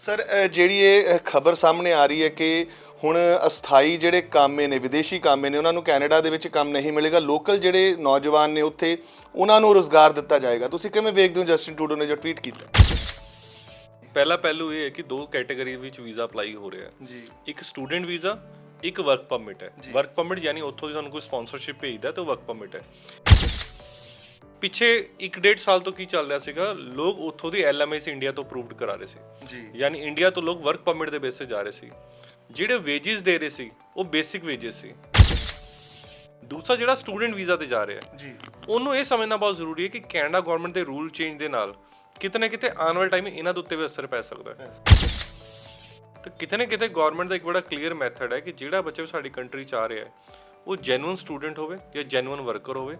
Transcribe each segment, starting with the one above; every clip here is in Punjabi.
ਸਰ ਜਿਹੜੀ ਇਹ ਖਬਰ ਸਾਹਮਣੇ ਆ ਰਹੀ ਹੈ ਕਿ ਹੁਣ ਅਸਥਾਈ ਜਿਹੜੇ ਕਾਮੇ ਨੇ ਵਿਦੇਸ਼ੀ ਕਾਮੇ ਨੇ ਉਹਨਾਂ ਨੂੰ ਕੈਨੇਡਾ ਦੇ ਵਿੱਚ ਕੰਮ ਨਹੀਂ ਮਿਲੇਗਾ। ਲੋਕਲ ਜਿਹੜੇ ਨੌਜਵਾਨ ਨੇ ਉੱਥੇ ਉਹਨਾਂ ਨੂੰ ਰੋਜ਼ਗਾਰ ਦਿੱਤਾ ਜਾਏਗਾ। ਤੁਸੀਂ ਕਿਵੇਂ ਵੇਖਦੇ ਹੋ ਜਸਟਿਨ ਟਰੂਡੋ ਨੇ ਜੋ ਟਵੀਟ ਕੀਤਾ? ਪਹਿਲਾ ਪਹਿਲੂ ਇਹ ਹੈ ਕਿ ਦੋ ਕੈਟਾਗਰੀ ਵਿੱਚ ਵੀਜ਼ਾ ਅਪਲਾਈ ਹੋ ਰਿਹਾ ਹੈ। ਜੀ। ਇੱਕ ਸਟੂਡੈਂਟ ਵੀਜ਼ਾ ਇੱਕ ਵਰਕ ਪਰਮਿਟ ਹੈ। ਵਰਕ ਪਰਮਿਟ ਯਾਨੀ ਉੱਥੋਂ ਦੀ ਤੁਹਾਨੂੰ ਕੋਈ ਸਪਾਂਸਰਸ਼ਿਪ ਭੇਜਦਾ ਤਾਂ ਵਰਕ ਪਰਮਿਟ ਹੈ। ਪਿੱਛੇ 1.5 ਸਾਲ ਤੋਂ ਕੀ ਚੱਲ ਰਿਹਾ ਸੀਗਾ? ਲੋਕ ਉੱਥੋਂ ਦੀ ਐਲਐਮਐਸ ਇੰਡੀਆ ਤੋਂ ਅਪਰੂਵਡ ਕਰਾ ਰਹੇ ਸੀ। ਜੀ। ਯਾਨੀ ਇੰਡੀਆ ਤੋਂ ਲੋਕ ਵਰਕ ਪਰਮਿਟ ਦੇ ਬੇਸ ਤੇ ਜਾ ਰਹੇ ਸੀ। ਜਿਹੜੇ ਵੇਜਸ ਦੇ ਰਹੇ ਸੀ ਉਹ ਬੇਸਿਕ ਵੇਜਸ ਸੀ। ਦੂਸਰਾ ਜਿਹੜਾ ਸਟੂਡੈਂਟ ਵੀਜ਼ਾ ਤੇ ਜਾ ਰਿਹਾ ਹੈ ਜੀ। ਉਹਨੂੰ ਇਹ ਸਮਝਣਾ ਬਹੁਤ ਜ਼ਰੂਰੀ ਹੈ ਕਿ ਕੈਨੇਡਾ ਗਵਰਨਮੈਂਟ ਦੇ ਰੂਲ ਚੇਂਜ ਦੇ ਨਾਲ ਕਿਤੇ ਨਾ ਕਿਤੇ ਆਉਣ ਵਾਲੇ ਟਾਈਮ ਇਹਨਾਂ ਦੇ ਉੱਤੇ ਵੀ ਅਸਰ ਪੈ ਸਕਦਾ ਹੈ। ਤੇ ਕਿਤੇ ਨਾ ਕਿਤੇ ਗਵਰਨਮੈਂਟ ਦਾ ਇੱਕ ਬੜਾ ਕਲੀਅਰ ਮੈਥਡ ਹੈ ਕਿ ਜਿਹੜਾ ਬੱਚਾ ਸਾਡੀ ਕੰਟਰੀ ਚ ਆ ਰਿਹਾ ਹੈ ਉਹ ਜੈਨੂਇਨ ਸਟੂਡੈਂਟ ਹੋਵੇ ਜਾਂ ਜੈਨੂਇਨ ਵਰਕਰ ਹੋਵੇ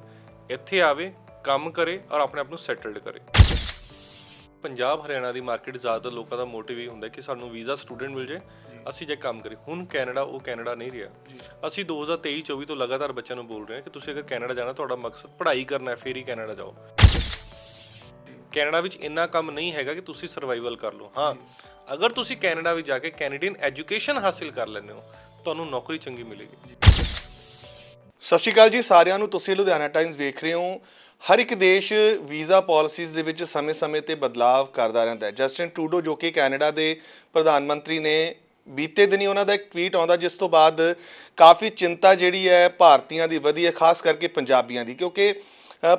ਇੱਥੇ ਆਵੇ ਕੰਮ ਕਰੇ ਔਰ ਆਪਣੇ ਆਪ ਨੂੰ ਸੈਟਲਡ ਕਰੇ। ਪੰਜਾਬ ਹਰਿਆਣਾ ਦੀ ਮਾਰਕੀਟ ਜ਼ਿਆਦਾਤਰ ਲੋਕਾਂ ਦਾ ਮੋਟਿਵ ਇਹ ਹੁੰਦਾ ਕਿ ਸਾਨੂੰ ਵੀਜ਼ਾ ਸਟੂਡੈਂਟ ਮਿਲ ਜੇ। ਅਸੀਂ ਜੇ ਕੰਮ ਕਰੀ ਹੁਣ ਕੈਨੇਡਾ ਉਹ ਕੈਨੇਡਾ ਨਹੀਂ ਰਿਹਾ। ਅਸੀਂ 2023 24 ਤੋਂ ਲਗਾਤਾਰ ਬੱਚਿਆਂ ਨੂੰ ਬੋਲ ਰਹੇ ਹਾਂ ਕਿ ਤੁਸੀਂ ਅਗਰ ਕੈਨੇਡਾ ਜਾਣਾ ਤੁਹਾਡਾ ਮਕਸਦ ਪੜ੍ਹਾਈ ਕਰਨਾ ਹੈ ਫੇਰ ਹੀ ਕੈਨੇਡਾ ਜਾਓ। ਕੈਨੇਡਾ ਵਿੱਚ ਇੰਨਾ ਕੰਮ ਨਹੀਂ ਹੈਗਾ ਕਿ ਤੁਸੀਂ ਸਰਵਾਈਵਲ ਕਰ ਲਓ। ਹਾਂ ਅਗਰ ਤੁਸੀਂ ਕੈਨੇਡਾ ਵਿੱਚ ਜਾ ਕੇ ਕੈਨੇਡੀਅਨ ਐਜੂਕੇਸ਼ਨ ਹਾਸਿਲ ਕਰ ਲੈਂਦੇ ਹੋ ਤੁਹਾਨੂੰ ਨੌਕਰੀ ਚੰਗੀ ਮਿਲੇਗੀ। ਸਤਿ ਸ਼੍ਰੀ ਅਕਾਲ ਜੀ, ਸਾਰਿਆਂ ਨੂੰ ਤੁਸੀਂ ਲੁਧਿਆਣਾ ਟਾਈਮਸ ਵੇਖ ਰਹੇ ਹੋ। ਹਰ ਇੱਕ ਦੇਸ਼ ਵੀਜ਼ਾ ਪਾਲਿਸੀਜ਼ ਦੇ ਵਿੱਚ ਸਮੇਂ-ਸਮੇਂ ਤੇ ਬਦਲਾਵ ਕਰਦਾ ਰਹਿੰਦਾ ਹੈ। ਜਸਟਿਨ ਟਰੂਡੋ, ਜੋ ਕਿ ਕੈਨੇਡਾ ਦੇ ਪ੍ਰਧਾਨ ਮੰਤਰੀ ਨੇ, ਬੀਤੇ ਦਿਨੀ ਉਹਨਾਂ ਦਾ ਇੱਕ ਟਵੀਟ ਆਉਂਦਾ, ਜਿਸ ਤੋਂ ਬਾਅਦ ਕਾਫੀ ਚਿੰਤਾ ਜਿਹੜੀ ਹੈ ਭਾਰਤੀਆਂ ਦੀ ਵਧੀ ਹੈ, ਖਾਸ ਕਰਕੇ ਪੰਜਾਬੀਆਂ ਦੀ, ਕਿਉਂਕਿ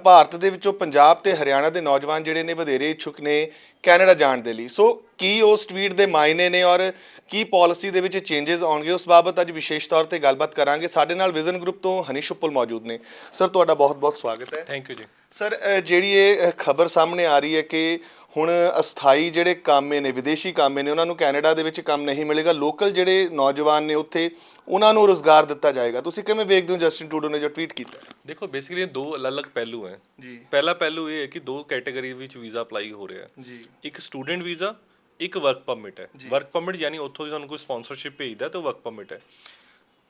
ਭਾਰਤ ਦੇ ਵਿੱਚੋਂ ਪੰਜਾਬ ਤੇ ਹਰਿਆਣਾ ਦੇ ਨੌਜਵਾਨ ਜਿਹੜੇ ਨੇ ਵਧੇਰੇ ਇੱਛੁਕ ਨੇ। ਕੈਨੇਡਾ ਜਾਣ ਦੇ ਲਈ। ਸੋ ਕੀ ਉਸ ਟਵੀਟ ਦੇ ਮਾਇਨੇ ਨੇ ਔਰ ਕੀ ਪਾਲਿਸੀ ਦੇ ਵਿੱਚ ਚੇਂਜਸ ਆਉਣਗੇ ਉਸ ਬਾਬਤ ਅੱਜ ਵਿਸ਼ੇਸ਼ ਤੌਰ ਤੇ ਗੱਲਬਾਤ ਕਰਾਂਗੇ। ਸਾਡੇ ਨਾਲ ਵਿਜ਼ਨ ਗਰੁੱਪ ਤੋਂ ਹਨੀਸ਼ ਉੱਪਲ ਮੌਜੂਦ ਨੇ। ਸਰ ਤੁਹਾਡਾ ਬਹੁਤ-ਬਹੁਤ ਸਵਾਗਤ ਹੈ। ਥੈਂਕ ਯੂ ਜੀ। ਸਰ ਜਿਹੜੀ ਇਹ ਖਬਰ ਸਾਹਮਣੇ ਆ ਰਹੀ ਹੈ ਕਿ ਹੁਣ ਅਸਥਾਈ ਜਿਹੜੇ ਕਾਮੇ ਨੇ ਵਿਦੇਸ਼ੀ ਕਾਮੇ ਨੇ ਉਹਨਾਂ ਨੂੰ ਕੈਨੇਡਾ ਦੇ ਵਿੱਚ ਕੰਮ ਨਹੀਂ ਮਿਲੇਗਾ। ਲੋਕਲ ਜਿਹੜੇ ਨੌਜਵਾਨ ਨੇ ਉੱਥੇ ਉਹਨਾਂ ਨੂੰ ਰੋਜ਼ਗਾਰ ਦਿੱਤਾ ਜਾਏਗਾ। ਤੁਸੀਂ ਕਿਵੇਂ ਵੇਖਦੇ ਹੋ ਜਸਟਿਨ ਟਰੂਡੋ ਨੇ ਜੋ ਟਵੀਟ ਕੀਤਾ? ਦੇਖੋ ਬੇਸਿਕਲੀ ਦੋ ਅਲੱਗ-ਅਲੱਗ ਪਹਿਲੂ ਹੈ। ਜੀ। ਪਹਿਲਾ ਪਹਿਲੂ ਇਹ ਹੈ ਕਿ ਦੋ ਕੈਟਾਗਰੀ ਵਿੱਚ ਵੀਜ਼ਾ ਅਪਲਾਈ ਹੋ ਰਿਹਾ ਹੈ। ਜੀ। ਇੱਕ ਸਟੂਡੈਂਟ ਵੀਜ਼ਾ ਇੱਕ ਵਰਕ ਪਰਮਿਟ ਹੈ। ਵਰਕ ਪਰਮਿਟ ਯਾਨੀ ਉੱਥੋਂ ਦੀ ਤੁਹਾਨੂੰ ਕੋਈ ਸਪਾਂਸਰਸ਼ਿਪ ਭੇਜਦਾ ਤਾਂ ਵਰਕ ਪਰਮਿਟ ਹੈ।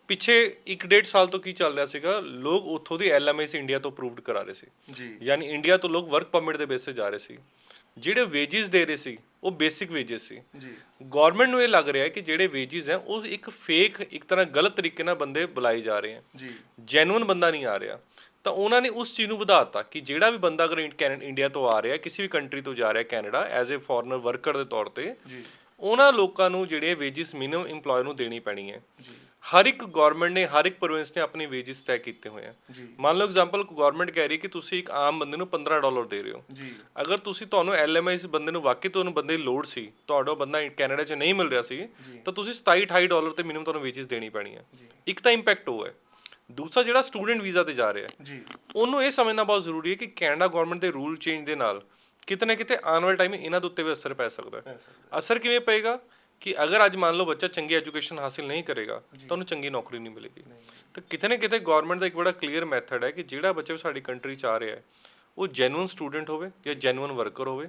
ਪਿੱਛੇ 1.5 ਸਾਲ ਤੋਂ ਕੀ ਚੱਲ ਰਿਹਾ ਸੀਗਾ? ਲੋਕ ਉੱਥੋਂ ਦੀ ਐਲਐਮਐਸ ਇੰਡੀਆ ਤੋਂ ਅਪਰੂਵਡ ਕਰਾ ਰਹੇ ਸੀ। ਜੀ। ਯਾਨੀ ਇੰਡੀਆ ਤੋਂ ਲੋਕ ਵਰਕ ਪਰਮਿਟ ਦੇ ਬੇਸ ਤੇ ਜਾ ਰਹੇ ਸੀ। ਜਿਹੜੇ ਵੇਜਸ ਦੇ ਰਹੇ ਸੀ ਉਹ ਬੇਸਿਕ ਵੇਜਸ ਸੀ। ਜੀ। ਗਵਰਨਮੈਂਟ ਨੂੰ ਇਹ ਲੱਗ ਰਿਹਾ ਹੈ ਕਿ ਜਿਹੜੇ ਵੇਜਸ ਹੈ ਉਹ ਇੱਕ ਫੇਕ ਇੱਕ ਤਰ੍ਹਾਂ ਗਲਤ ਤਰੀਕੇ ਨਾਲ ਬੰਦੇ ਬੁਲਾਏ ਜਾ ਰਹੇ ਹਨ ਜੀ। ਜੈਨੂਇਨ ਬੰਦਾ ਨਹੀਂ ਆ ਰਿਹਾ। ਤਾਂ ਉਹਨਾਂ ਨੇ ਉਸ ਚੀਜ਼ ਨੂੰ ਵਧਾਤਾ ਕਿ ਜਿਹੜਾ ਵੀ ਬੰਦਾ ਅਗਰ ਕੈਨ- ਇੰਡੀਆ ਤੋਂ ਆ ਰਿਹਾ ਕਿਸੇ ਵੀ ਕੰਟਰੀ ਤੋਂ ਜਾ ਰਿਹਾ Canada as a foreigner worker ਦੇ ਤੌਰ ਤੇ ਜੀ। ਉਹਨਾਂ ਲੋਕਾਂ ਨੂੰ ਜਿਹੜੇ ਵੇਜਸ ਮਿਨੀਮਮ EMPLOYE ਨੂੰ ਦੇਣੀ ਪੈਣੀ ਹੈ। ਹਰ ਇੱਕ ਗਵਰਨਮੈਂਟ ਨੇ ਹਰ ਇੱਕ ਪ੍ਰੋਵਿੰਸ ਨੇ ਆਪਣੀ ਵੇਜਸ ਤੈਅ ਕੀਤੇ ਹੋਏ ਆ। ਜੀ। ਮੰਨ ਲਓ ਐਗਜ਼ਾਮਪਲ ਗਵਰਨਮੈਂਟ ਕਹਿ ਰਹੀ ਕਿ ਤੁਸੀਂ ਇੱਕ ਆਮ ਬੰਦੇ ਨੂੰ 15 ਡਾਲਰ ਦੇ ਰਹੇ ਹੋ। ਜੀ। ਅਗਰ ਤੁਸੀਂ ਤੁਹਾਨੂੰ ਐਲਐਮਆਈਸ ਬੰਦੇ ਨੂੰ ਵਾਕਈ ਤੁਹਾਨੂੰ ਬੰਦੇ ਦੀ ਲੋੜ ਸੀ ਤੁਹਾਡਾ ਬੰਦਾ ਕੈਨੇਡਾ 'ਚ ਨਹੀਂ ਮਿਲ ਰਿਹਾ ਸੀ ਤਾਂ ਤੁਸੀਂ 27 28 ਡਾਲਰ ਤੇ ਮਿਨੀਮਮ ਤੁਹਾਨੂੰ ਵੇਜਸ ਦੇਣੀ ਪੈਣੀ ਹੈ। ਇੱਕ ਤਾਂ ਇੰਪੈਕਟ ਉਹ ਹੈ। ਦੂਸਰਾ ਜਿਹੜਾ ਸਟੂਡੈਂਟ ਵੀਜ਼ਾ ਤੇ ਜਾ ਰਿਹਾ ਹੈ ਜੀ। ਉਹਨੂੰ ਇਹ ਸਮਝਣਾ ਬਹੁਤ ਜ਼ਰੂਰੀ ਹੈ ਕਿ ਕੈਨੇਡਾ ਗਵਰਨਮੈਂਟ ਦੇ ਰੂਲ ਚੇਂਜ ਦੇ ਨਾਲ ਕਿਤੇ ਨਾ ਕਿਤੇ ਆਉਣ ਵਾਲੇ ਟਾਈਮ ਇਹਨਾਂ ਦੇ ਉੱਤੇ ਵੀ ਅਸਰ ਪੈ ਸਕਦਾ ਹੈ। ਅਸਰ ਕਿਵੇਂ ਪਏਗਾ ਕਿ ਅਗਰ ਅੱਜ ਮੰਨ ਲਓ ਬੱਚਾ ਚੰਗੀ ਐਜੂਕੇਸ਼ਨ ਹਾਸਿਲ ਨਹੀਂ ਕਰੇਗਾ ਤਾਂ ਉਹਨੂੰ ਚੰਗੀ ਨੌਕਰੀ ਨਹੀਂ ਮਿਲੇਗੀ। ਤਾਂ ਕਿਤੇ ਨਾ ਕਿਤੇ ਗਵਰਨਮੈਂਟ ਦਾ ਇੱਕ ਬੜਾ ਕਲੀਅਰ ਮੈਥਡ ਹੈ ਕਿ ਜਿਹੜਾ ਬੱਚਾ ਸਾਡੀ ਕੰਟਰੀ ਚ ਆ ਰਿਹਾ ਹੈ ਉਹ ਜੈਨੂਇਨ ਸਟੂਡੈਂਟ ਹੋਵੇ ਜਾਂ ਜੈਨੂਇਨ ਵਰਕਰ ਹੋਵੇ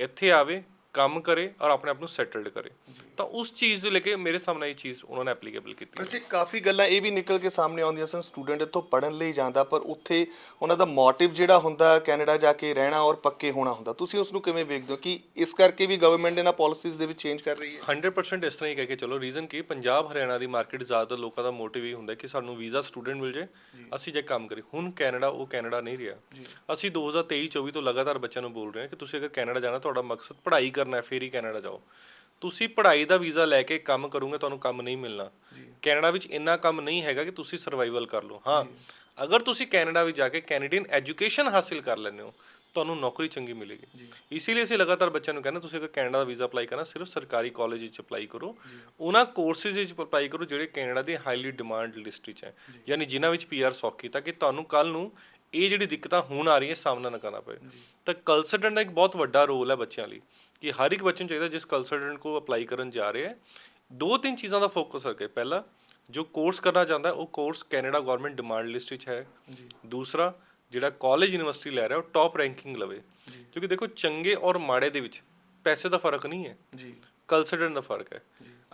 ਇੱਥੇ ਆਵੇ ਕੰਮ ਕਰੇ ਔਰ ਆਪਣੇ ਆਪ ਨੂੰ ਸੈਟਲਡ ਕਰੇ। ਤਾਂ ਉਸ ਚੀਜ਼ ਨੂੰ ਲੈ ਕੇ ਮੇਰੇ ਸਾਹਮਣੇ ਇਹ ਚੀਜ਼ ਉਹਨਾਂ ਨੇ ਐਪਲੀਕੇਬਲ ਕੀਤੀ ਹੈ। ਵੈਸੇ ਕਾਫੀ ਗੱਲਾਂ ਇਹ ਵੀ ਨਿਕਲ ਕੇ ਸਾਹਮਣੇ ਆਉਂਦੀਆਂ ਸਨ ਸਟੂਡੈਂਟ ਇੱਥੋਂ ਪੜਨ ਲਈ ਜਾਂਦਾ ਪਰ ਉੱਥੇ ਉਹਨਾਂ ਦਾ ਮੋਟਿਵ ਜਿਹੜਾ ਹੁੰਦਾ ਕੈਨੇਡਾ ਜਾ ਕੇ ਰਹਿਣਾ ਔਰ ਪੱਕੇ ਹੋਣਾ ਹੁੰਦਾ ਤੁਸੀਂ ਉਸ ਨੂੰ ਕਿਵੇਂ ਵੇਖਦੇ ਹੋ ਕਿ ਇਸ ਕਰਕੇ ਵੀ ਗਵਰਨਮੈਂਟ ਇਹਨਾਂ ਪਾਲਿਸੀਜ਼ ਦੇ ਵਿੱਚ ਚੇਂਜ ਕਰ ਰਹੀ ਹੈ? 100% ਇਸ ਤਰ੍ਹਾਂ ਹੀ ਕਹਿ ਕੇ ਚਲੋ ਰੀਜ਼ਨ ਕੀ ਪੰਜਾਬ ਹਰਿਆਣਾ ਦੀ ਮਾਰਕੀਟ ਜ਼ਿਆਦਾਤਰ ਲੋਕਾਂ ਦਾ ਮੋਟਿਵ ਇਹ ਹੁੰਦਾ ਕਿ ਸਾਨੂੰ ਵੀਜ਼ਾ ਸਟੂਡੈਂਟ ਮਿਲ ਜੇ ਅਸੀਂ ਜੇ ਕੰਮ ਕਰੀ ਹੁਣ ਕੈਨੇਡਾ ਉਹ ਕੈਨੇਡਾ ਨਹੀਂ ਰਿਹਾ। ਅਸੀਂ 2023 24 ਤੋਂ ਲਗਾਤਾਰ ਬੱਚਿਆਂ ਨੂੰ ਬੋਲ ਰਹੇ ਹਾਂ ਕਿ ਤੁਸੀਂ ਅਗਰ ਕੈਨੇਡਾ ਜਾਣਾ ਤੁਹਾਡਾ ਮਕਸਦ ਪੜ੍ਹਾਈ ਕਰਨਾ ਹੈ ਫੇਰ ਹੀ ਕੈਨੇਡਾ ਜਾਓ। ਤੁਸੀਂ ਪੜ੍ਹਾਈ ਦਾ ਵੀਜ਼ਾ ਲੈ ਕੇ ਕੰਮ ਕਰੋਗੇ ਤੁਹਾਨੂੰ ਕੰਮ ਨਹੀਂ ਮਿਲਣਾ। ਕੈਨੇਡਾ ਵਿੱਚ ਇੰਨਾ ਕੰਮ ਨਹੀਂ ਹੈਗਾ ਕਿ ਤੁਸੀਂ ਸਰਵਾਈਵਲ ਕਰ ਲਓ। ਹਾਂ ਅਗਰ ਤੁਸੀਂ ਕੈਨੇਡਾ ਵਿੱਚ ਜਾ ਕੇ ਕੈਨੇਡੀਅਨ ਐਜੂਕੇਸ਼ਨ ਹਾਸਿਲ ਕਰ ਲੈਂਦੇ ਹੋ ਤੁਹਾਨੂੰ ਨੌਕਰੀ ਚੰਗੀ ਮਿਲੇਗੀ। ਇਸੇ ਲਈ ਅਸੀਂ ਲਗਾਤਾਰ ਬੱਚਿਆਂ ਨੂੰ ਕਹਿੰਦੇ ਤੁਸੀਂ ਅਗਰ ਕੈਨੇਡਾ ਦਾ ਵੀਜ਼ਾ ਅਪਲਾਈ ਕਰਨਾ ਸਿਰਫ ਸਰਕਾਰੀ ਕਾਲਜ ਵਿੱਚ ਅਪਲਾਈ ਕਰੋ। ਉਹਨਾਂ ਕੋਰਸਿਸ ਵਿੱਚ ਅਪਲਾਈ ਕਰੋ ਜਿਹੜੇ ਕੈਨੇਡਾ ਦੇ ਹਾਈਲੀ ਡਿਮਾਂਡ ਲਿਸਟ ਵਿੱਚ ਹੈ ਯਾਨੀ ਜਿਨ੍ਹਾਂ ਵਿੱਚ ਪੀਆਰ ਸੌਖੀ ਤਾਂ ਕਿ ਤੁਹਾਨੂੰ ਕੱਲ ਨੂੰ ਇਹ ਜਿਹੜੀ ਦਿੱਕਤਾਂ ਹੁਣ ਆ ਰਹੀਆਂ ਸਾਹਮਣਾ ਨਾ ਕਰਨਾ ਪਏ। ਤਾਂ ਕੰਸਲਟੈਂਟ ਦਾ ਇੱਕ ਬਹੁਤ ਵੱਡਾ ਰੋਲ ਹੈ ਬੱਚਿਆਂ ਲਈ। ਕਿ ਹਰ ਇੱਕ ਬੱਚੇ ਨੂੰ ਚਾਹੀਦਾ ਜਿਸ ਕੰਸਲਟੈਂਟ ਕੋ ਅਪਲਾਈ ਕਰਨ ਜਾ ਰਿਹਾ ਹੈ ਦੋ ਤਿੰਨ ਚੀਜ਼ਾਂ ਦਾ ਫੋਕਸ ਕਰਕੇ। ਪਹਿਲਾ ਜੋ ਕੋਰਸ ਕਰਨਾ ਚਾਹੁੰਦਾ ਉਹ course Canada government demand list ਵਿੱਚ ਹੈ। ਦੂਸਰਾ ਜਿਹੜਾ ਕਾਲਜ ਯੂਨੀਵਰਸਿਟੀ ਲੈ ਰਿਹਾ ਉਹ ਟੌਪ ਰੈਂਕਿੰਗ ਲਵੇ। ਕਿਉਂਕਿ ਦੇਖੋ ਚੰਗੇ ਔਰ ਮਾੜੇ ਦੇ ਵਿੱਚ ਪੈਸੇ ਦਾ ਫ਼ਰਕ ਨਹੀਂ ਹੈ। ਜੀ। ਕੰਸਲਟੈਂਟ ਦਾ ਫ਼ਰਕ ਹੈ।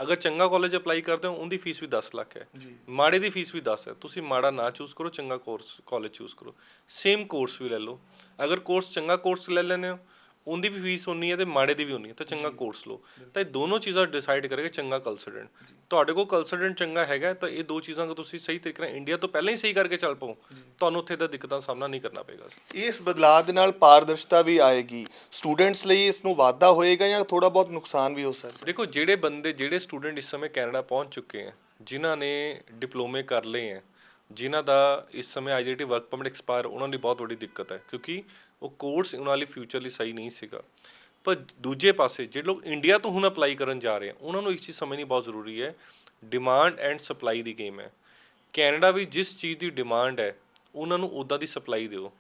ਅਗਰ ਚੰਗਾ ਕਾਲਜ ਅਪਲਾਈ ਕਰਦੇ ਹੋ ਉਹਦੀ ਫੀਸ ਵੀ 10 ਲੱਖ ਹੈ। ਮਾੜੇ ਦੀ ਫੀਸ ਵੀ 10 ਹੈ। ਤੁਸੀਂ ਮਾੜਾ ਨਾ ਚੂਜ਼ ਕਰੋ ਚੰਗਾ ਕੋਰਸ ਕਾਲਜ ਚੂਜ਼ ਕਰੋ। ਸੇਮ ਕੋਰਸ ਵੀ ਲੈ ਲਓ। ਅਗਰ ਕੋਰਸ ਚੰਗਾ ਕੋਰਸ ਲੈ ਲੈਂਦੇ ਹੋ ਉਹਦੀ ਵੀ ਫੀਸ ਉਨੀ ਹੈ ਤੇ ਮਾੜੇ ਦੀ ਵੀ ਉਨੀ ਹੈ ਤਾਂ ਚੰਗਾ ਕੋਰਸ ਲਓ। ਤਾਂ ਇਹ ਦੋਨੋਂ ਚੀਜ਼ਾਂ ਡਿਸਾਈਡ ਕਰੇਗਾ ਚੰਗਾ ਕੰਸਲਟੈਂਟ ਤੁਹਾਡੇ ਕੋਲ ਕੰਸਲਟੈਂਟ ਚੰਗਾ ਹੈਗਾ ਤਾਂ ਇਹ ਦੋ ਚੀਜ਼ਾਂ ਨੂੰ ਤੁਸੀਂ ਸਹੀ ਤਰੀਕੇ ਨਾਲ ਇੰਡੀਆ ਤੋਂ ਪਹਿਲਾਂ ਹੀ ਸਹੀ ਕਰਕੇ ਚੱਲ ਪਾਓ ਤੁਹਾਨੂੰ ਉੱਥੇ ਦਾ ਦਿੱਕਤਾਂ ਸਾਹਮਣਾ ਨਹੀਂ ਕਰਨਾ ਪਏਗਾ। ਇਸ ਬਦਲਾਅ ਦੇ ਨਾਲ ਪਾਰਦਰਸ਼ਤਾ ਵੀ ਆਏਗੀ। ਸਟੂਡੈਂਟਸ ਲਈ ਇਸ ਨੂੰ ਵਾਧਾ ਹੋਏਗਾ ਜਾਂ ਥੋੜਾ ਬਹੁਤ ਨੁਕਸਾਨ ਵੀ ਹੋ ਸਕਦਾ? ਦੇਖੋ ਜਿਹੜੇ ਬੰਦੇ ਜਿਹੜੇ ਸਟੂਡੈਂਟ ਇਸ ਸਮੇਂ ਕੈਨੇਡਾ ਪਹੁੰਚ ਚੁੱਕੇ ਹੈ ਜਿਨ੍ਹਾਂ ਨੇ ਡਿਪਲੋਮੇ ਕਰ ਲਏ ਹੈ ਜਿਨ੍ਹਾਂ ਦਾ ਇਸ ਸਮੇਂ ਆਈਜੀਟੀ ਵਰਕ ਪਰਮਿਟ ਐਕਸਪਾਇਰ ਉਹਨਾਂ ਲਈ ਬਹੁਤ ਵੱਡੀ ਦਿੱਕਤ ਹੈ ਕਿਉਂਕਿ ਉਹ ਕੋਰਸ ਉਹਨਾਂ ਲਈ ਫਿਊਚਰ ਲਈ ਸਹੀ ਨਹੀਂ ਸੀਗਾ। ਪਰ ਦੂਜੇ ਪਾਸੇ ਜਿਹੜੇ ਲੋਕ ਇੰਡੀਆ ਤੋਂ ਹੁਣ ਅਪਲਾਈ ਕਰਨ ਜਾ ਰਹੇ ਆ ਉਹਨਾਂ ਨੂੰ ਇੱਕ ਚੀਜ਼ ਸਮਝਣੀ ਬਹੁਤ ਜ਼ਰੂਰੀ ਹੈ ਡਿਮਾਂਡ ਐਂਡ ਸਪਲਾਈ ਦੀ ਗੇਮ ਹੈ। ਕੈਨੇਡਾ ਵਿੱਚ ਜਿਸ ਚੀਜ਼ ਦੀ ਡਿਮਾਂਡ ਹੈ ਉਹਨਾਂ ਨੂੰ ਉਦਾਂ ਦੀ ਸਪਲਾਈ ਦਿਓ।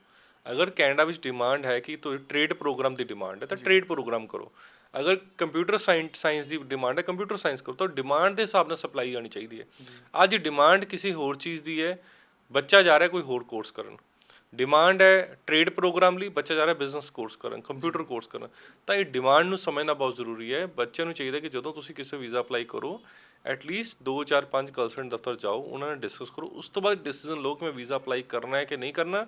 ਅਗਰ ਕੈਨੇਡਾ ਵਿੱਚ ਡਿਮਾਂਡ ਹੈ ਕਿ ਤੁਹਾਡੇ ਟ੍ਰੇਡ ਪ੍ਰੋਗਰਾਮ ਦੀ ਡਿਮਾਂਡ ਹੈ ਤਾਂ ਟ੍ਰੇਡ ਪ੍ਰੋਗਰਾਮ ਕਰੋ। ਅਗਰ ਕੰਪਿਊਟਰ ਸਾਇੰਸ ਸਾਇੰਸ ਦੀ ਡਿਮਾਂਡ ਹੈ ਕੰਪਿਊਟਰ ਸਾਇੰਸ ਕਰੋ, ਤਾਂ ਡਿਮਾਂਡ ਦੇ ਹਿਸਾਬ ਨਾਲ ਸਪਲਾਈ ਆਣੀ ਚਾਹੀਦੀ ਹੈ। ਅੱਜ ਡਿਮਾਂਡ ਕਿਸੇ ਹੋਰ ਚੀਜ਼ ਦੀ ਹੈ, ਬੱਚਾ ਜਾ ਰਿਹਾ ਕੋਈ ਹੋਰ ਕੋਰਸ ਕਰਨ। ਡਿਮਾਂਡ ਹੈ ਟ੍ਰੇਡ ਪ੍ਰੋਗਰਾਮ ਲਈ, ਬੱਚਾ ਜਾ ਰਿਹਾ ਬਿਜ਼ਨਸ ਕੋਰਸ ਕਰਨ ਕੰਪਿਊਟਰ ਕੋਰਸ ਕਰਨ। ਤਾਂ ਇਹ ਡਿਮਾਂਡ ਨੂੰ ਸਮਝਣਾ ਬਹੁਤ ਜ਼ਰੂਰੀ ਹੈ। ਬੱਚਿਆਂ ਨੂੰ ਚਾਹੀਦਾ ਕਿ ਜਦੋਂ ਤੁਸੀਂ ਕਿਸੇ ਵੀਜ਼ਾ ਅਪਲਾਈ ਕਰੋ ਐਟਲੀਸਟ 2 4 5 ਕੰਸਲਟੈਂਟ ਦਫ਼ਤਰ ਜਾਓ, ਉਹਨਾਂ ਨਾਲ ਡਿਸਕਸ ਕਰੋ। ਉਸ ਤੋਂ ਬਾਅਦ ਡਿਸੀਜਨ ਲਓ ਕਿ ਮੈਂ ਵੀਜ਼ਾ ਅਪਲਾਈ ਕਰਨਾ ਹੈ ਕਿ ਨਹੀਂ ਕਰਨਾ।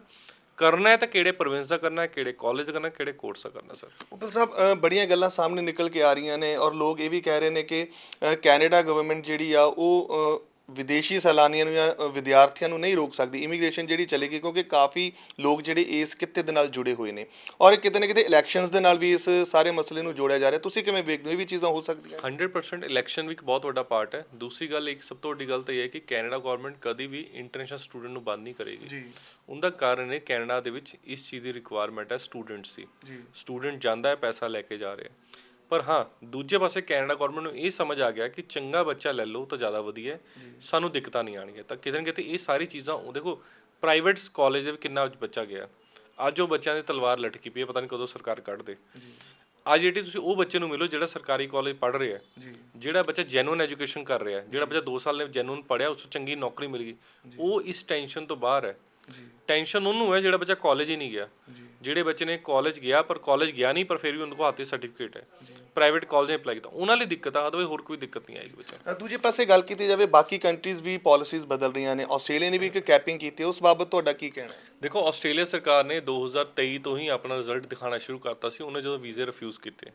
ਕਰਨਾ ਹੈ ਤਾਂ ਕਿਹੜੇ ਪ੍ਰੋਵਿੰਸ ਦਾ ਕਰਨਾ ਹੈ ਕਿਹੜੇ ਕਾਲਜ ਦਾ ਕਰਨਾ ਕਿਹੜੇ ਕੋਰਸ ਦਾ ਕਰਨਾ ਸਰ ਉਪਲ ਸਾਹਿਬ ਅ, ਬੜੀਆਂ ਗੱਲਾਂ ਸਾਹਮਣੇ ਨਿਕਲ ਕੇ ਆ ਰਹੀਆਂ ਨੇ ਔਰ ਲੋਕ ਇਹ ਵੀ ਕਹਿ ਰਹੇ ਨੇ ਕਿ ਅ, ਕੈਨੇਡਾ ਗਵਰਨਮੈਂਟ ਜਿਹੜੀ ਆ ਉਹ ਵਿਦੇਸ਼ੀ ਸੈਲਾਨੀਆਂ ਨੂੰ ਜਾਂ ਵਿਦਿਆਰਥੀਆਂ ਨੂੰ ਨਹੀਂ ਰੋਕ ਸਕਦੀ। ਇਮੀਗ੍ਰੇਸ਼ਨ ਜਿਹੜੀ ਚਲੇਗੀ ਕਿਉਂਕਿ ਕਾਫੀ ਲੋਕ ਜਿਹੜੇ ਇਸ ਕਿੱਤੇ ਦੇ ਨਾਲ ਜੁੜੇ ਹੋਏ ਨੇ। ਔਰ ਕਿਤੇ ਨਾ ਕਿਤੇ ਇਲੈਕਸ਼ਨਸ ਦੇ ਨਾਲ ਵੀ ਇਸ ਸਾਰੇ ਮਸਲੇ ਨੂੰ ਜੋੜਿਆ ਜਾ ਰਿਹਾ। ਤੁਸੀਂ ਕਿਵੇਂ ਵੇਖਦੇ ਹੋ? ਇਹ ਵੀ ਚੀਜ਼ਾਂ ਹੋ ਸਕਦੀਆਂ 100% ਇਲੈਕਸ਼ਨ ਵੀ ਇੱਕ ਬਹੁਤ ਵੱਡਾ ਪਾਰਟ ਹੈ। ਦੂਸਰੀ ਗੱਲ ਇੱਕ ਸਭ ਤੋਂ ਵੱਡੀ ਗੱਲ ਤਾਂ ਇਹ ਹੈ ਕਿ ਕੈਨੇਡਾ ਗਵਰਨਮੈਂਟ ਕਦੀ ਵੀ ਇੰਟਰਨੈਸ਼ਨਲ ਸਟੂਡੈਂਟ ਨੂੰ ਬੰਦ ਨਹੀਂ ਕਰੇਗੀ। ਜੀ। ਉਹਦਾ ਕਾਰਨ ਹੈ ਕੈਨੇਡਾ ਦੇ ਵਿੱਚ ਇਸ ਚੀਜ਼ ਦੀ ਰਿਕੁਆਇਰਮੈਂਟ ਹੈ ਸਟੂਡੈਂਟਸ ਦੀ। ਜੀ। ਸਟੂਡੈਂਟ ਜਾਂਦਾ ਹੈ ਪੈਸਾ ਲੈ ਕੇ ਜਾ ਰਿਹਾ। ਹੈ ਪਰ ਹਾਂ ਦੂਜੇ ਪਾਸੇ ਕੈਨੇਡਾ ਗਵਰਨਮੈਂਟ ਨੂੰ ਇਹ ਸਮਝ ਆ ਗਿਆ ਕਿ ਚੰਗਾ ਬੱਚਾ ਲੈ ਲਓ ਤਾਂ ਜ਼ਿਆਦਾ ਵਧੀਆ ਹੈ। ਸਾਨੂੰ ਦਿੱਕਤਾਂ ਨਹੀਂ ਆਣਗੀਆਂ ਤਾਂ ਕਿਤੇ ਨਾ ਕਿਤੇ ਇਹ ਸਾਰੀ ਚੀਜ਼ਾਂ ਉਹ ਦੇਖੋ ਪ੍ਰਾਈਵੇਟ ਕਾਲਜ ਦੇ ਕਿੰਨਾ ਬੱਚਾ ਗਿਆ। ਅੱਜ ਉਹ ਬੱਚਿਆਂ ਦੀ ਤਲਵਾਰ ਲਟਕੀ ਪਈ ਹੈ ਪਤਾ ਨਹੀਂ ਕਦੋਂ ਸਰਕਾਰ ਕੱਢ ਦੇ। ਅੱਜ ਜਿਹੜੀ ਤੁਸੀਂ ਉਹ ਬੱਚੇ ਨੂੰ ਮਿਲੋ ਜਿਹੜਾ ਸਰਕਾਰੀ ਕਾਲਜ ਪੜ੍ਹ ਰਿਹਾ ਹੈ। ਜੀ। ਜਿਹੜਾ ਬੱਚਾ ਜੈਨੂਇਨ ਐਜੂਕੇਸ਼ਨ ਕਰ ਰਿਹਾ ਹੈ। ਜਿਹੜਾ ਬੱਚਾ 2 ਸਾਲ ਨੇ ਜੈਨੂਇਨ ਪੜ੍ਹਿਆ ਉਸ ਨੂੰ ਚੰਗੀ ਨੌਕਰੀ ਮਿਲ ਗਈ। ਉਹ ਇਸ ਟੈਨਸ਼ਨ ਤੋਂ ਬਾਹਰ ਹੈ। ਟੈਨਸ਼ਨ ਉਹਨੂੰ ਹੈ ਜਿਹੜਾ ਬੱਚਾ ਕਾਲਜ ਹੀ ਨਹੀਂ ਗਿਆ। ਜੀ। ਜਿਹੜੇ ਬੱਚੇ ਨੇ ਕਾਲਜ ਗਿਆ ਪਰ ਕਾਲਜ ਗਿਆ ਨਹੀਂ ਪਰ ਫਿਰ ਵੀ ਉਹਨਾਂ ਕੋਲ ਹੱਥੇ ਸਰਟੀਫਿਕੇਟ ਹੈ। ਪ੍ਰਾਈਵੇਟ ਕਾਲਜ ਅਪਲਾਈ ਕੀਤਾ। ਉਹਨਾਂ ਲਈ ਦਿੱਕਤ ਆ ਅਦਰਵਾਈਜ਼ ਹੋਰ ਕੋਈ ਦਿੱਕਤ ਨਹੀਂ ਨੂੰ। ਅ, ਦੂਜੇ ਪਾਸੇ ਗੱਲ ਕੀਤੀ ਜਾਵੇ ਬਾਕੀ ਕੰਟਰੀਜ਼ ਵੀ ਪਾਲਿਸੀਜ਼ ਬਦਲ ਰਹੀਆਂ ਨੇ। ਆਸਟ੍ਰੇਲੀਆ ਨੇ ਵੀ ਇੱਕ ਕੈਪਿੰਗ ਕੀਤੀ ਉਸ ਬਾਬਤ ਤੁਹਾਡਾ ਕੀ ਕਹਿਣਾ ਹੈ? ਦੇਖੋ ਆਸਟ੍ਰੇਲੀਆ ਸਰਕਾਰ ਨੇ 2023 ਤੋਂ ਹੀ ਆਪਣਾ ਰਿਜ਼ਲਟ ਦਿਖਾਉਣਾ ਸ਼ੁਰੂ ਕਰਤਾ ਸੀ। ਉਹਨੇ ਜਦੋਂ ਵੀਜ਼ੇ ਰਿਫਿਊਜ਼ ਕੀਤੇ।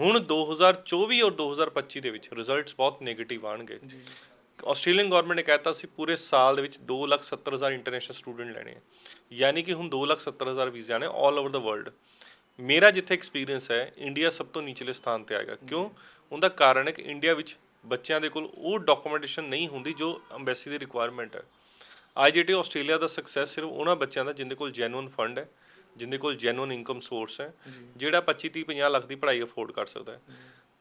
ਹੁਣ 2024 ਔਰ 2025 ਦੇ ਵਿੱਚ ਰਿਜ਼ਲਟਸ ਬਹੁਤ 네ਗੇਟਿਵ ਆਣਗੇ ਜੀ। ਆਸਟ੍ਰੇਲੀਅਨ ਗਵਰਨਮੈਂਟ ਨੇ ਕਹਿਤਾ ਸੀ ਪੂਰੇ ਸਾਲ ਦੇ ਵਿੱਚ 270000 ਇੰਟਰਨੈਸ਼ਨਲ ਸਟੂਡੈਂਟ ਲੈਣੇ ਆ। ਯਾਨੀ ਕਿ ਹੁਣ 270000 ਵੀਜ਼ੇ ਆਣੇ 올 ਓਵਰ ਦਾ ਵਰਲਡ ਮੇਰਾ ਜਿੱਥੇ ਐਕਸਪੀਰੀਅੰਸ ਹੈ ਇੰਡੀਆ ਸਭ ਤੋਂ ਨੀਚਲੇ ਸਥਾਨ ਤੇ ਆਏਗਾ। ਕਿਉਂ? ਉਹਦਾ ਕਾਰਨ ਹੈ ਕਿ ਇੰਡੀਆ ਵਿੱਚ ਬੱਚਿਆਂ ਦੇ ਕੋਲ ਉਹ ਡਾਕੂਮੈਂਟੇਸ਼ਨ ਨਹੀਂ ਹੁੰਦੀ ਜੋ ਐਮਬੈਸੀ ਦੀ ਰਿਕੁਆਇਰਮੈਂਟ ਹੈ। ਆਈਜੀਟੀ ਆਸਟ੍ਰੇਲੀਆ ਦਾ ਸਕਸੈਸ ਸਿਰਫ ਉਹਨਾਂ ਬੱਚਿਆਂ ਦਾ ਜਿਨ੍ਹਾਂ ਕੋਲ ਜੈਨੂਇਨ ਫੰਡ ਹੈ ਜਿਨ੍ਹਾਂ ਕੋਲ ਜੈਨੂਇਨ ਇਨਕਮ ਸੋਰਸ ਹੈ ਜਿਹੜਾ 25 30 50 ਲੱਖ ਦੀ ਪੜ੍ਹਾਈ ਅਫੋਰਡ ਕਰ ਸਕਦਾ ਹੈ।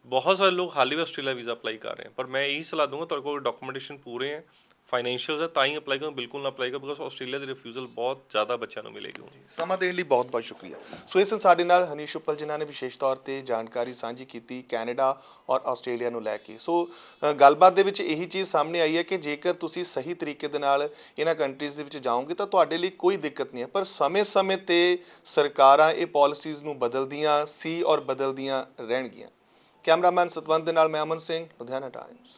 ਬਹੁਤ ਸਾਰੇ ਲੋਕ ਹਾਲੇ ਵੀ ਆਸਟ੍ਰੇਲੀਆ ਵੀਜ਼ਾ ਅਪਲਾਈ ਕਰ ਰਹੇ ਹਨ ਪਰ ਮੈਂ ਇਹੀ ਸਲਾਹ ਦੂੰਗਾ ਤੁਹਾਡੇ ਕੋਲ ਡਾਕੂਮੈਂਟੇਸ਼ਨ ਪੂਰੇ ਹੈ ਫਾਈਨੈਂਸ਼ੀਅਲਸ ਹੈ ਤਾਂ ਹੀ ਅਪਲਾਈ ਕਰੋ, ਬਿਲਕੁਲ ਨਾ ਅਪਲਾਈ ਕਰੋ ਬਿਕਾਜ਼ ਆਸਟ੍ਰੇਲੀਆ ਦੀ ਰਿਫਿਊਜ਼ਲ ਬਹੁਤ ਜ਼ਿਆਦਾ ਬੱਚਿਆਂ ਨੂੰ ਮਿਲੇਗੀ ਸਮਾਂ ਦੇਣ ਲਈ ਬਹੁਤ ਬਹੁਤ ਸ਼ੁਕਰੀਆ। ਸੋ ਇਸ ਸਾਡੇ ਨਾਲ ਹਨੀਸ਼ ਉਪਲ ਜਿਨ੍ਹਾਂ ਨੇ ਵਿਸ਼ੇਸ਼ ਤੌਰ ਤੇ ਜਾਣਕਾਰੀ ਸਾਂਝੀ ਕੀਤੀ ਕੈਨੇਡਾ ਔਰ ਆਸਟ੍ਰੇਲੀਆ ਨੂੰ ਲੈ ਕੇ। ਸੋ ਗੱਲਬਾਤ ਦੇ ਵਿੱਚ ਇਹੀ ਚੀਜ਼ ਸਾਹਮਣੇ ਆਈ ਹੈ ਕਿ ਜੇਕਰ ਤੁਸੀਂ ਸਹੀ ਤਰੀਕੇ ਦੇ ਨਾਲ ਇਹਨਾਂ ਕੰਟਰੀਜ਼ ਦੇ ਵਿੱਚ ਜਾਓਗੇ ਤਾਂ ਤੁਹਾਡੇ ਲਈ ਕੋਈ ਦਿੱਕਤ ਨਹੀਂ ਹੈ, ਪਰ ਸਮੇਂ-ਸਮੇਂ ਤੇ ਸਰਕਾਰਾਂ ਇਹ ਪਾਲਿਸੀਜ਼ ਨੂੰ ਬਦਲਦੀਆਂ, ਸੀ ਔਰ ਬਦਲਦੀਆਂ ਰਹਿਣਗੀਆਂ। ਕੈਮਰਾਮੈਨ ਸਤਵੰਤ ਦੇ ਨਾਲ ਮੈਂ ਅਮਨ ਸਿੰਘ ਲੁਧਿਆਣਾ ਟਾਈਮਜ਼